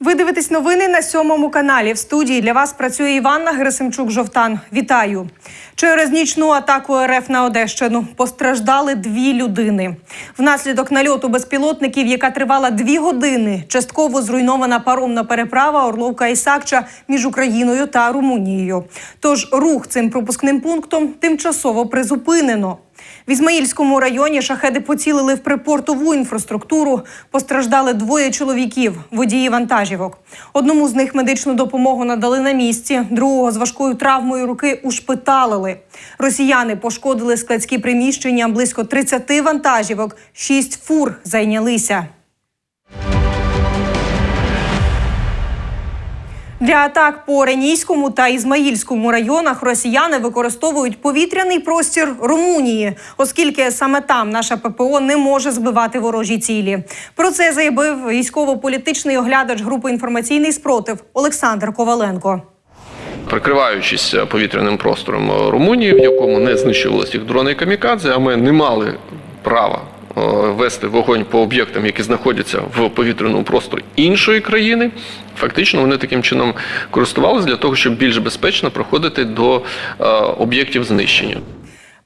Ви дивитесь новини на сьомому каналі. В студії для вас працює Іванна Герасимчук Жовтан. Вітаю. Через нічну атаку РФ на Одещину постраждали дві людини. Внаслідок нальоту безпілотників, яка тривала дві години, частково зруйнована паромна переправа Орловка Ісакча між Україною та Румунією. Тож рух цим пропускним пунктом тимчасово призупинено. В Ізмаїльському районі шахеди поцілили в припортову інфраструктуру. Постраждали двоє чоловіків, водії вантажівок. Одному з них медичну допомогу надали на місці, другого з важкою травмою руки ушпиталили. Росіяни пошкодили складські приміщення близько 30 вантажівок, 6 фур зайнялися. Для атак по Ренійському та Ізмаїльському районах росіяни використовують повітряний простір Румунії, оскільки саме там наша ППО не може збивати ворожі цілі. Про це заявив військово-політичний оглядач групи інформаційний спротив Олександр Коваленко. Прикриваючись повітряним простором Румунії, в якому не знищувалися їх дрони і камікадзе, а ми не мали права вести вогонь по об'єктам, які знаходяться в повітряному просторі іншої країни. Фактично вони таким чином користувалися для того, щоб більш безпечно проходити до е, об'єктів знищення.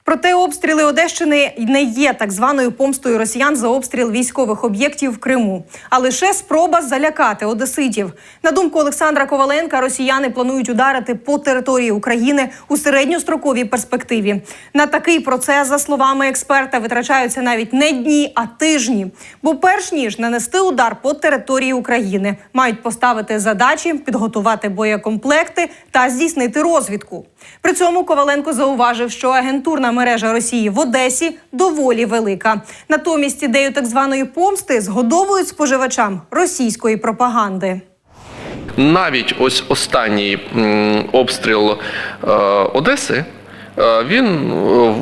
Проте обстріли Одещини не є так званою помстою росіян за обстріл військових об'єктів в Криму, а лише спроба залякати одеситів. На думку Олександра Коваленка, росіяни планують ударити по території України у середньостроковій перспективі. На такий процес, за словами експерта, витрачаються навіть не дні, а тижні. Бо перш ніж нанести удар по території України, мають поставити задачі, підготувати боєкомплекти та здійснити розвідку. При цьому Коваленко зауважив, що агентурна мережа Росії в Одесі доволі велика. Натомість ідею так званої помсти згодовують споживачам російської пропаганди. Навіть ось останній обстріл е, Одеси. е, Він е,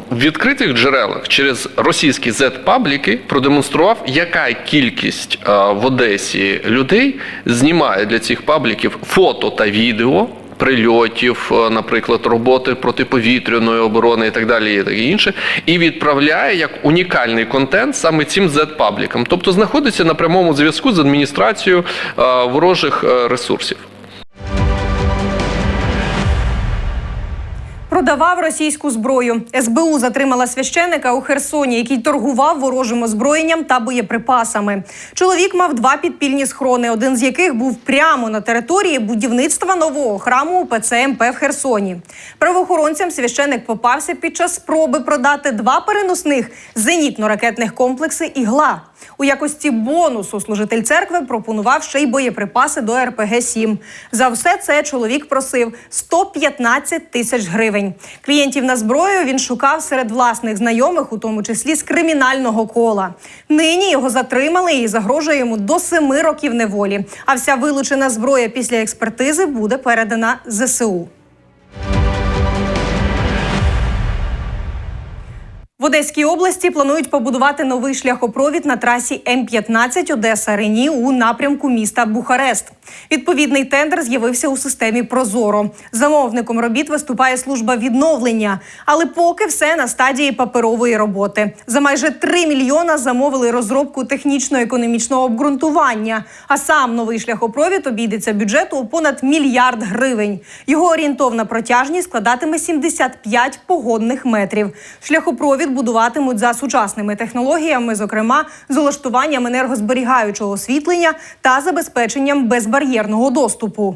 в відкритих джерелах через російські Z-пабліки продемонстрував, яка кількість в Одесі людей знімає для цих пабліків фото та відео прильотів, е, наприклад, роботи протиповітряної оборони і так далі, і таке інше, і відправляє як унікальний контент саме цим Z-паблікам. Тобто знаходиться на прямому зв'язку з адміністрацією е, ворожих е, ресурсів. Продавав російську зброю. СБУ затримала священика у Херсоні, який торгував ворожим озброєнням та боєприпасами. Чоловік мав два підпільні схрони, один з яких був прямо на території будівництва нового храму УПЦ МП в Херсоні. Правоохоронцям священик попався під час спроби продати два переносних зенітно-ракетних комплекси ігла. У якості бонусу служитель церкви пропонував ще й боєприпаси до РПГ-7. За все це чоловік просив 115 тисяч гривень. Клієнтів на зброю він шукав серед власних знайомих, у тому числі з кримінального кола. Нині його затримали і загрожує йому до семи років неволі. А вся вилучена зброя після експертизи буде передана ЗСУ. Одеській області планують побудувати новий шляхопровід на трасі М-15 Одеса Рені у напрямку міста Бухарест. Відповідний тендер з'явився у системі Прозоро. Замовником робіт виступає служба відновлення, але поки все на стадії паперової роботи. За майже 3 мільйона замовили розробку технічно-економічного обґрунтування. А сам новий шляхопровід обійдеться бюджету у понад мільярд гривень. Його орієнтовна протяжність складатиме 75 погодних метрів. Шляхопровід будуватимуть за сучасними технологіями, зокрема з улаштуванням енергозберігаючого освітлення та забезпеченням безбар'єрного доступу.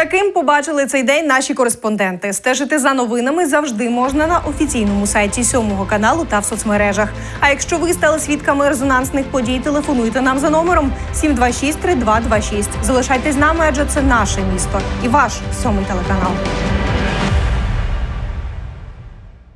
Таким побачили цей день наші кореспонденти. Стежити за новинами завжди можна на офіційному сайті сьомого каналу та в соцмережах. А якщо ви стали свідками резонансних подій, телефонуйте нам за номером 726 3226. Залишайтесь з нами, адже це наше місто і ваш сьомий телеканал.